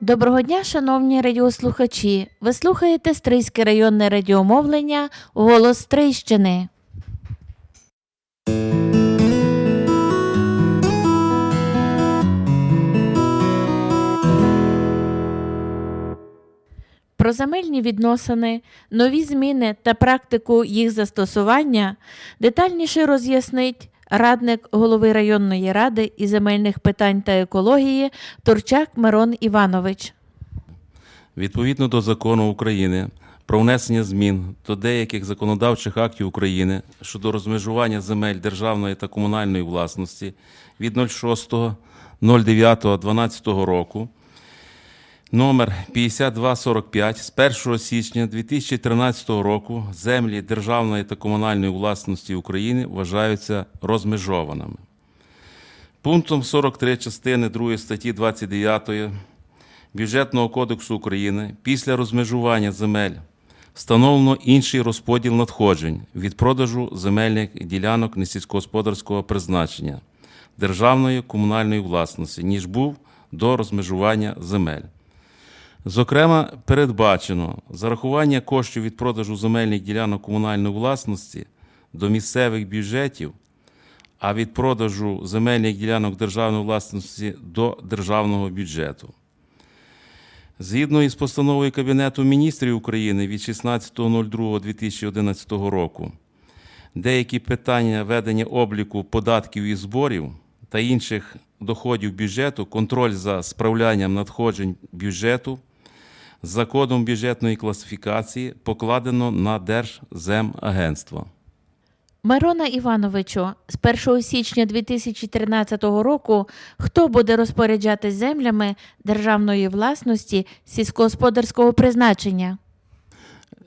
Доброго дня, шановні радіослухачі. Ви слухаєте Стрийське районне радіомовлення Голос Стрийщини. Про земельні відносини, нові зміни та практику їх застосування детальніше роз'яснить радник голови районної ради із земельних питань та екології Турчак Мирон Іванович. Відповідно до закону України про внесення змін до деяких законодавчих актів України щодо розмежування земель державної та комунальної власності від 06.09.12 року номер 5245 з 1 січня 2013 року землі державної та комунальної власності України вважаються розмежованими. Пунктом 43 частини 2 статті 29 Бюджетного кодексу України після розмежування земель встановлено інший розподіл надходжень від продажу земельних ділянок несільськогосподарського призначення державної комунальної власності, ніж був до розмежування земель. Зокрема, передбачено зарахування коштів від продажу земельних ділянок комунальної власності до місцевих бюджетів, а від продажу земельних ділянок державної власності до державного бюджету. Згідно із постановою Кабінету міністрів України від 16.02.2011 року, деякі питання ведення обліку податків і зборів та інших доходів бюджету, контроль за справлянням надходжень бюджету за кодом бюджетної класифікації покладено на Держземагентство. Мирона Івановичу, з 1 січня 2013 року хто буде розпоряджатись землями державної власності сільськогосподарського призначення?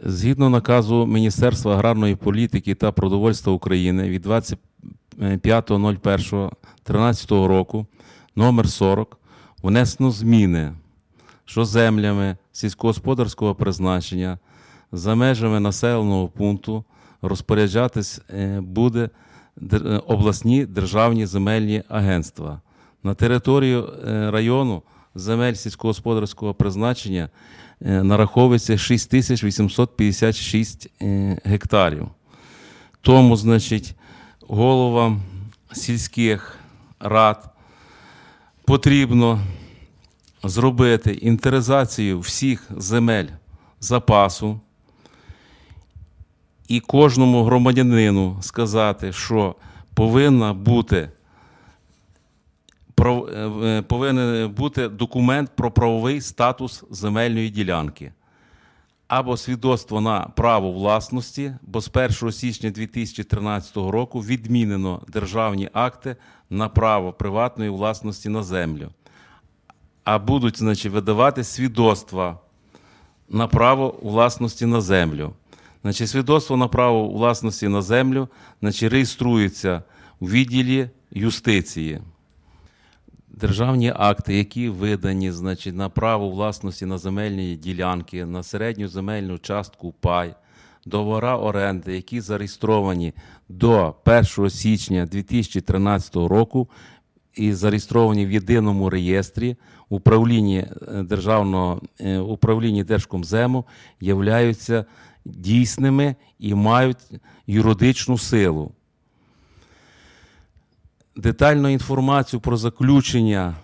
Згідно наказу Міністерства аграрної політики та продовольства України від 25.01.13 року номер 40 внесено зміни, що землями сільськогосподарського призначення за межами населеного пункту розпоряджатись е, буде е, обласні державні земельні агентства. На територію е, району земель сільськогосподарського призначення нараховується 6856 е, гектарів. Тому, значить, головам сільських рад потрібно зробити інвентаризацію всіх земель запасу і кожному громадянину сказати, що повинна бути е, е, повинен бути документ про правовий статус земельної ділянки або свідоцтво на право власності, бо з 1 січня 2013 року відмінено державні акти на право приватної власності на землю, а будуть значить, видавати свідоцтва на право власності на землю. Значить, свідоцтво на право власності на землю значить, реєструється у відділі юстиції. Державні акти, які видані значить, на право власності на земельні ділянки, на середню земельну частку пай, договора оренди, які зареєстровані до 1 січня 2013 року і зареєстровані в єдиному реєстрі управлінні е, державного е, управлінні Держкомзему, являються дійсними і мають юридичну силу детальну інформацію про заключення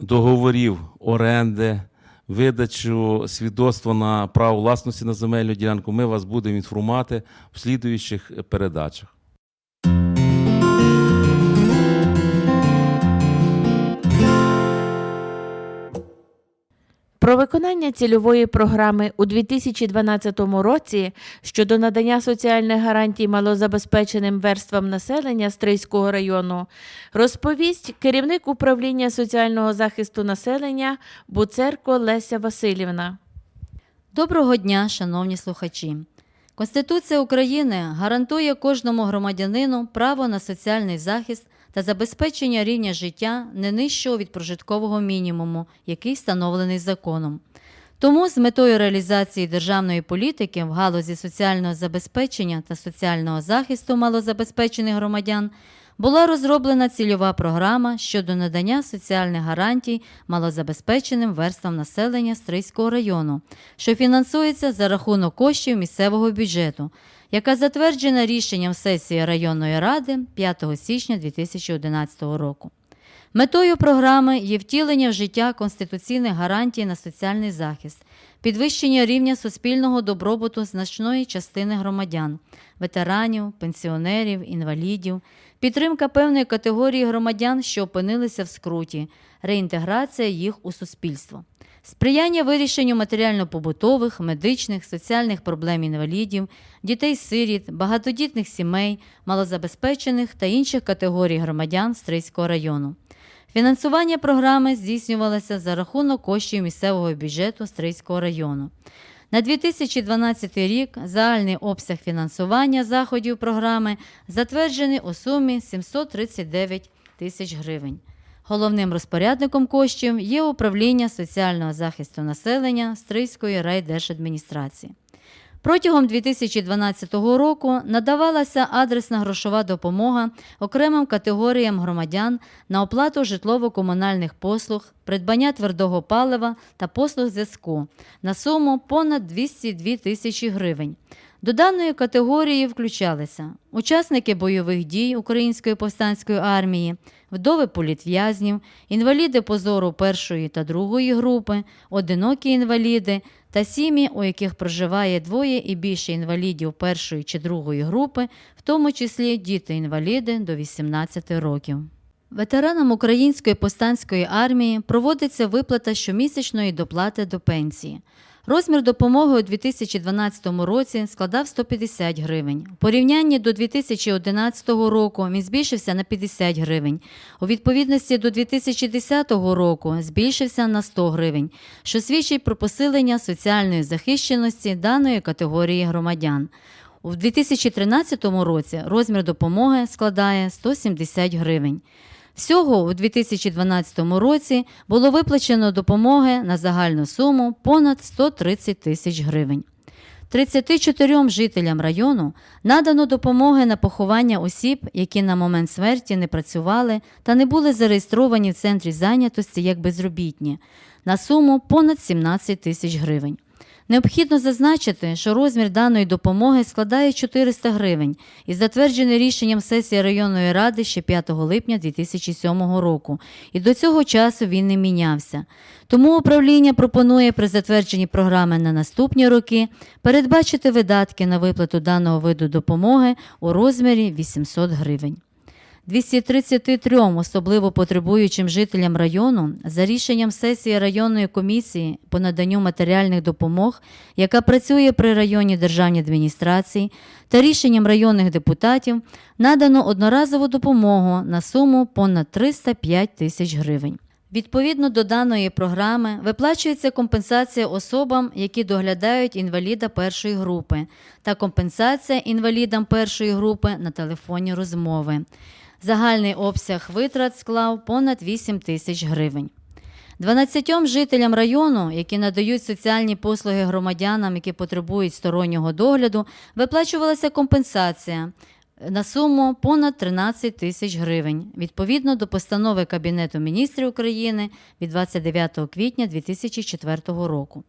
договорів оренди, видачу свідоцтва на право власності на земельну ділянку. Ми вас будемо інформувати в слідуючих передачах. Про виконання цільової програми у 2012 році щодо надання соціальних гарантій малозабезпеченим верствам населення Стрийського району розповість керівник управління соціального захисту населення Буцерко Леся Васильівна. Доброго дня, шановні слухачі. Конституція України гарантує кожному громадянину право на соціальний захист та забезпечення рівня життя не нижчого від прожиткового мінімуму, який встановлений законом. Тому з метою реалізації державної політики в галузі соціального забезпечення та соціального захисту малозабезпечених громадян була розроблена цільова програма щодо надання соціальних гарантій малозабезпеченим верствам населення Стрийського району, що фінансується за рахунок коштів місцевого бюджету, яка затверджена рішенням сесії районної ради 5 січня 2011 року. Метою програми є втілення в життя конституційних гарантій на соціальний захист, підвищення рівня суспільного добробуту значної частини громадян, ветеранів, пенсіонерів, інвалідів, підтримка певної категорії громадян, що опинилися в скруті, реінтеграція їх у суспільство. Сприяння вирішенню матеріально-побутових, медичних, соціальних проблем інвалідів, дітей-сиріт, багатодітних сімей, малозабезпечених та інших категорій громадян Стрийського району. Фінансування програми здійснювалося за рахунок коштів місцевого бюджету Стрийського району. На 2012 рік загальний обсяг фінансування заходів програми затверджений у сумі 739 тисяч гривень. Головним розпорядником коштів є управління соціального захисту населення Стрийської райдержадміністрації. Протягом 2012 року надавалася адресна грошова допомога окремим категоріям громадян на оплату житлово-комунальних послуг, придбання твердого палива та послуг зв'язку на суму понад 202 тисячі гривень. До даної категорії включалися учасники бойових дій Української повстанської армії, вдови політв'язнів, інваліди позору першої та другої групи, одинокі інваліди та сім'ї, у яких проживає двоє і більше інвалідів першої чи другої групи, в тому числі діти-інваліди до 18 років. Ветеранам Української повстанської армії проводиться виплата щомісячної доплати до пенсії. Розмір допомоги у 2012 році складав 150 гривень. У порівнянні до 2011 року він збільшився на 50 гривень. У відповідності до 2010 року збільшився на 100 гривень, що свідчить про посилення соціальної захищеності даної категорії громадян. У 2013 році розмір допомоги складає 170 гривень. Всього у 2012 році було виплачено допомоги на загальну суму понад 130 тисяч гривень. 34 жителям району надано допомоги на поховання осіб, які на момент смерті не працювали та не були зареєстровані в центрі зайнятості як безробітні на суму понад 17 тисяч гривень. Необхідно зазначити, що розмір даної допомоги складає 400 гривень і затверджений рішенням сесії районної ради ще 5 липня 2007 року, і до цього часу він не мінявся. Тому управління пропонує при затвердженні програми на наступні роки передбачити видатки на виплату даного виду допомоги у розмірі 800 гривень. 233 особливо потребуючим жителям району за рішенням сесії районної комісії по наданню матеріальних допомог, яка працює при районній державній адміністрації, та рішенням районних депутатів надано одноразову допомогу на суму понад 305 тисяч гривень. Відповідно до даної програми виплачується компенсація особам, які доглядають інваліда першої групи, та компенсація інвалідам першої групи на телефонні розмови. Загальний обсяг витрат склав понад 8 тисяч гривень. 12 жителям району, які надають соціальні послуги громадянам, які потребують стороннього догляду, виплачувалася компенсація на суму понад 13 тисяч гривень відповідно до постанови Кабінету міністрів України від 29 квітня 2004 року.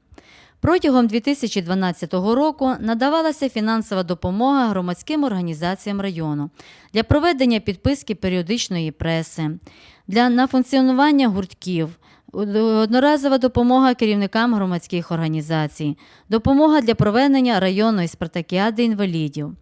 Протягом 2012 року надавалася фінансова допомога громадським організаціям району для проведення підписки періодичної преси, для на функціонування гуртків, одноразова допомога керівникам громадських організацій, допомога для проведення районної спартакіади інвалідів.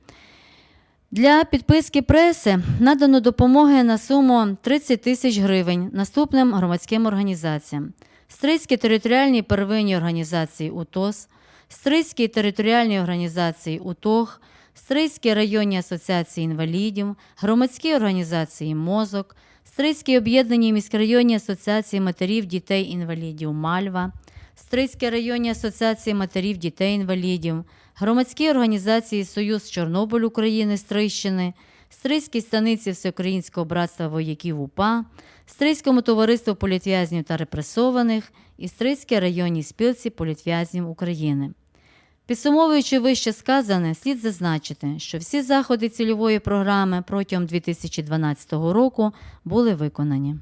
Для підписки преси надано допомоги на суму 30 тисяч гривень наступним громадським організаціям. Стрийській територіальній первинній організації УТОС, Стрийській територіальній організації УТОГ, Стрийській районній асоціації інвалідів, громадській організації Мозок, Стрийській об'єднаній міськрайонній асоціації матерів дітей-інвалідів Мальва, Стрийській районній асоціації матерів дітей-інвалідів, громадській організації Союз Чорнобиль України Стрийщини, Стрийській станиці Всеукраїнського братства вояків УПА, Стрийському товариству політв'язнів та репресованих і Стрийській районній спілці політв'язнів України. Підсумовуючи вище сказане, слід зазначити, що всі заходи цільової програми протягом 2012 року були виконані.